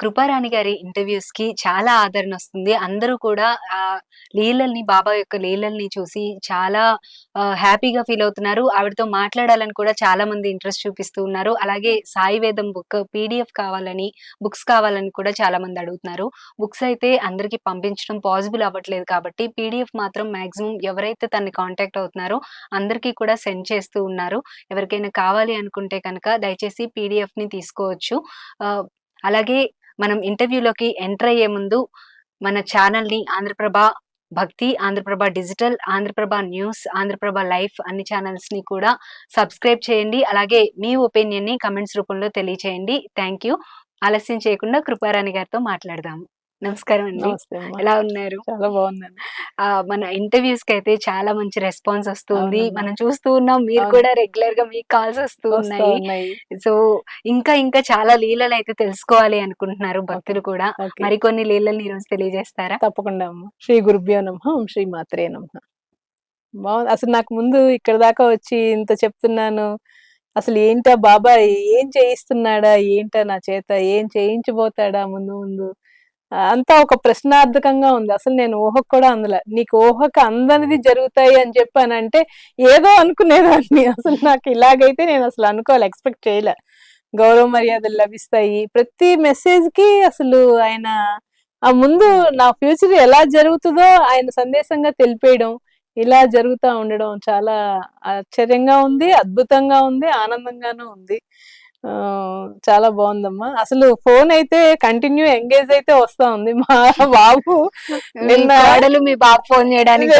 కృపారాణి గారి ఇంటర్వ్యూస్కి చాలా ఆదరణ వస్తుంది. అందరూ కూడా ఆ లీలల్ని బాబా యొక్క లీలల్ని చూసి చాలా హ్యాపీగా ఫీల్ అవుతున్నారు. ఆవిడతో మాట్లాడాలని కూడా చాలా మంది ఇంట్రెస్ట్ చూపిస్తూ ఉన్నారు. అలాగే సాయి వేదం బుక్ పీడిఎఫ్ కావాలని బుక్స్ కావాలని కూడా చాలా మంది అడుగుతున్నారు. బుక్స్ అయితే అందరికి పంపించడం పాసిబుల్ అవ్వట్లేదు కాబట్టి పీడిఎఫ్ మాత్రం మాక్సిమం ఎవరైతే తనని కాంటాక్ట్ అవుతున్నారో అందరికీ కూడా సెండ్ చేస్తూ ఉన్నారు. ఎవరికైనా కావాలి అనుకుంటే కనుక దయచేసి పీడిఎఫ్ని తీసుకోవచ్చు. అలాగే మనం ఇంటర్వ్యూలోకి ఎంటర్ అయ్యే ముందు మన ఛానల్ని Andhra Prabha Bhakti Andhra Prabha digital Andhra Prabha news Andhra Prabha life అన్ని ఛానల్స్ని కూడా సబ్స్క్రైబ్ చేయండి. అలాగే మీ ఒపీనియన్ని కమెంట్స్ రూపంలో తెలియచేయండి. థ్యాంక్ యూ ఆలస్యం చేయకుండా కృపారాణి గారితో మాట్లాడదాము. నమస్కారం అండి. ఎలా ఉన్నారు? చాలా ఆ మన ఇంటర్వ్యూస్కి అయితే చాలా మంచి రెస్పాన్స్ వస్తుంది. మనం చూస్తూ ఉన్నాం మీరు. కూడా రెగ్యులర్గా మీకు కాల్స్ వస్తూ ఉన్నాయి. సో ఇంకా ఇంకా చాలా లీలలు అయితే తెలుసుకోవాలి అనుకుంటున్నారు భక్తులు కూడా. మరికొన్ని లీలలు ఈ రోజు తెలియజేస్తారా? తప్పకుండా అమ్మ. శ్రీ గురుభ్యో నమ శ్రీ మాత్రే నమ. బాగుంది అసలు నాకు ముందు ఇక్కడ దాకా వచ్చి ఇంత చెప్తున్నాను. అసలు ఏంటా బాబా ఏం చేయిస్తున్నాడా? ఏంటా నా చేత? ఏం చేయించబోతాడా ముందు ముందు? అంతా ఒక ప్రశ్నార్థకంగా ఉంది. అసలు నేను ఊహకు కూడా అందల. నీకు ఊహకు అందనిది జరుగుతాయి అని చెప్పానంటే ఏదో అనుకునేదాన్ని. అసలు నాకు ఇలాగైతే నేను అసలు అనుకోవాలి ఎక్స్పెక్ట్ చేయలే. గౌరవ మర్యాదలు లభిస్తాయి. ప్రతి మెసేజ్కి అసలు ఆయన ఆ ముందు నా ఫ్యూచర్ ఎలా జరుగుతుందో ఆయన సందేశంగా తెలిపేయడం ఇలా జరుగుతూ ఉండడం చాలా ఆశ్చర్యంగా ఉంది అద్భుతంగా ఉంది ఆనందంగానూ ఉంది. చాలా బాగుందమ్మా. అసలు ఫోన్ అయితే కంటిన్యూ ఎంగేజ్ అయితే వస్తా ఉంది. మా బాబు నిన్న మీ బాబు ఫోన్ చేయడానికి.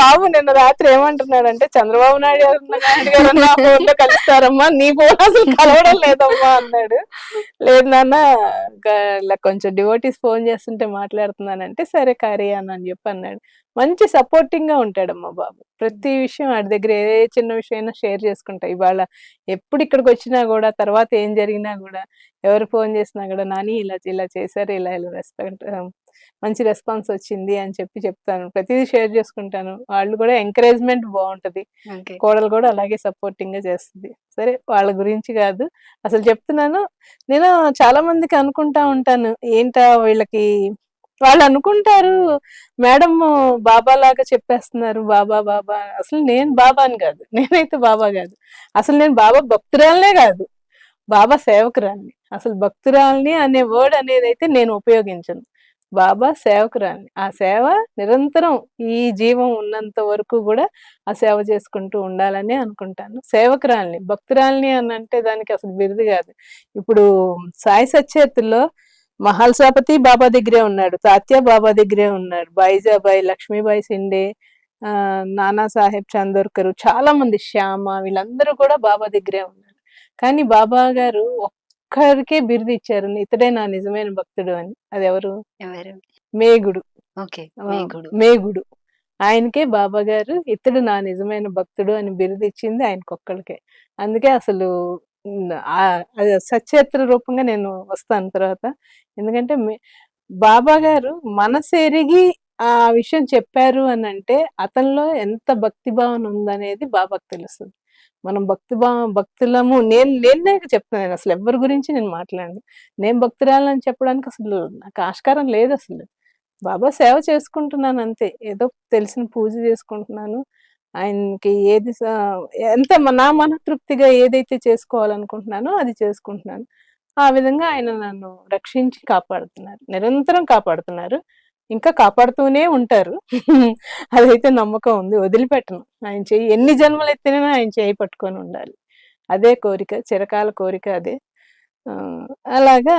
బాబు నిన్న రాత్రి ఏమంటున్నాడు అంటే చంద్రబాబు నాయుడు గారు నా ఫోన్లో కలుస్తారమ్మా. నీ ఫోన్ అసలు కలవడం లేదమ్మా అన్నాడు. లేదు నాన్న ఇలా కొంచెం డివోటీస్ ఫోన్ చేస్తుంటే మాట్లాడుతున్నానంటే సరే కార్య అని అని చెప్పి అన్నాడు. మంచి సపోర్టింగ్గా ఉంటాడమ్మా బాబు. ప్రతి విషయం వాడి దగ్గర ఏ చిన్న విషయం అయినా షేర్ చేసుకుంటా. ఇవాళ ఎప్పుడు ఇక్కడికి వచ్చినా కూడా తర్వాత ఏం జరిగినా కూడా ఎవరు ఫోన్ చేసినా కూడా నాని ఇలా ఇలా చేశారు ఇలా ఇలా రెస్పెక్ట్ మంచి రెస్పాన్స్ వచ్చింది అని చెప్పి చెప్తాను. ప్రతిదీ షేర్ చేసుకుంటాను. వాళ్ళు కూడా ఎంకరేజ్మెంట్ బాగుంటది. కోడలు కూడా అలాగే సపోర్టింగ్గా చేస్తుంది. సరే వాళ్ళ గురించి కాదు. అసలు చెప్తున్నాను నేను చాలా మందికి అనుకుంటా ఉంటాను ఏంటా వీళ్ళకి వాళ్ళు అనుకుంటారు మేడం బాబా లాగా చెప్పేస్తున్నారు బాబా బాబా. అసలు నేను బాబాని కాదు నేనైతే బాబా కాదు. అసలు నేను బాబా భక్తురాలనే కాదు బాబా సేవకురాల్ని. అసలు భక్తురాల్ని అనే వర్డ్ అనేది అయితే నేను ఉపయోగించను. బాబా సేవకురాల్ని. ఆ సేవ నిరంతరం ఈ జీవం ఉన్నంత వరకు కూడా ఆ సేవ చేసుకుంటూ ఉండాలని అనుకుంటాను. సేవకురాల్ని భక్తురాల్ని అని అంటే దానికి అసలు బిరుదు కాదు. ఇప్పుడు సాయి సచేతుల్లో మహల్సాపతి బాబా దగ్గరే ఉన్నాడు తాత్య బాబా దగ్గరే ఉన్నాడు బైజాబాయి లక్ష్మీబాయి సిండే ఆ, నానా సాహెబ్ చందోర్కర్ చాలా మంది శ్యామ వీళ్ళందరూ కూడా బాబా దగ్గరే ఉన్నారు. కానీ బాబా గారు ఒక్కరికే బిరుదు ఇచ్చారు ఇతడే నా నిజమైన భక్తుడు అని. అది ఎవరు? మేగుడు. మేగుడు. మేగుడు. ఆయనకే బాబా గారు ఇతడు నా నిజమైన భక్తుడు అని బిరుదు ఇచ్చింది ఆయనకు ఒక్కడికే అందుకే అసలు సచేత్ర రూపంగా నేను వస్తాను తర్వాత. ఎందుకంటే బాబా గారు మనసెరిగి ఆ విషయం చెప్పారు అని అంటే అతనిలో ఎంత భక్తి భావన ఉందనేది బాబాకు తెలుస్తుంది. మనం భక్తి భావం భక్తులము నేను నేనే నేను అసలు ఎవరి గురించి నేను మాట్లాడను. నేను భక్తురాలని చెప్పడానికి అసలు నాకు ఆస్కారం లేదు అసలు. బాబా సేవ చేసుకుంటున్నాను అంతే. ఏదో తెలిసిన పూజ చేసుకుంటున్నాను. ఆయనకి ఏది ఎంత నా మనతృప్తిగా ఏదైతే చేసుకోవాలనుకుంటున్నానో అది చేసుకుంటున్నాను. ఆ విధంగా ఆయన నన్ను రక్షించి కాపాడుతున్నారు. నిరంతరం కాపాడుతున్నారు. ఇంకా కాపాడుతూనే ఉంటారు. అదైతే నమ్మకం ఉంది. వదిలిపెట్టను. ఆయన చెయ్యి ఎన్ని జన్మలు ఎత్తినా ఆయన చేయి పట్టుకొని ఉండాలి. అదే కోరిక చిరకాల కోరిక అదే. అలాగా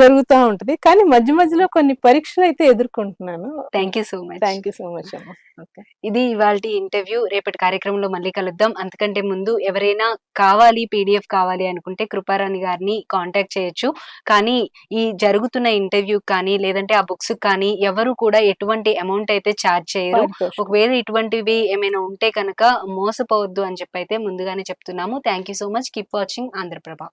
జరుగుతూ ఉంటది. కానీ మధ్య మధ్యలో కొన్ని పరీక్షలు అయితే ఎదుర్కొంటున్నాను. Thank you so much thank you so much అమ్మ. ఓకే. ఇది ఇవాళ ఇంటర్వ్యూ. రేపటి కార్యక్రమంలో మళ్ళీ కలుద్దాం. అంతకంటే ముందు ఎవరైనా కావాలి పీడిఎఫ్ కావాలి అనుకుంటే కృపారాణి గారిని కాంటాక్ట్ చేయొచ్చు. కానీ ఈ జరుగుతున్న ఇంటర్వ్యూ కానీ లేదంటే ఆ బుక్స్ కానీ ఎవరు కూడా ఎటువంటి అమౌంట్ అయితే ఛార్జ్ చేయరు. ఒకవేళ ఇటువంటివి ఏమైనా ఉంటే కనుక మోసపోవద్దు అని చెప్పి అయితే ముందుగానే చెప్తున్నాము. Thank you so much. Keep watching Andhra Prabha.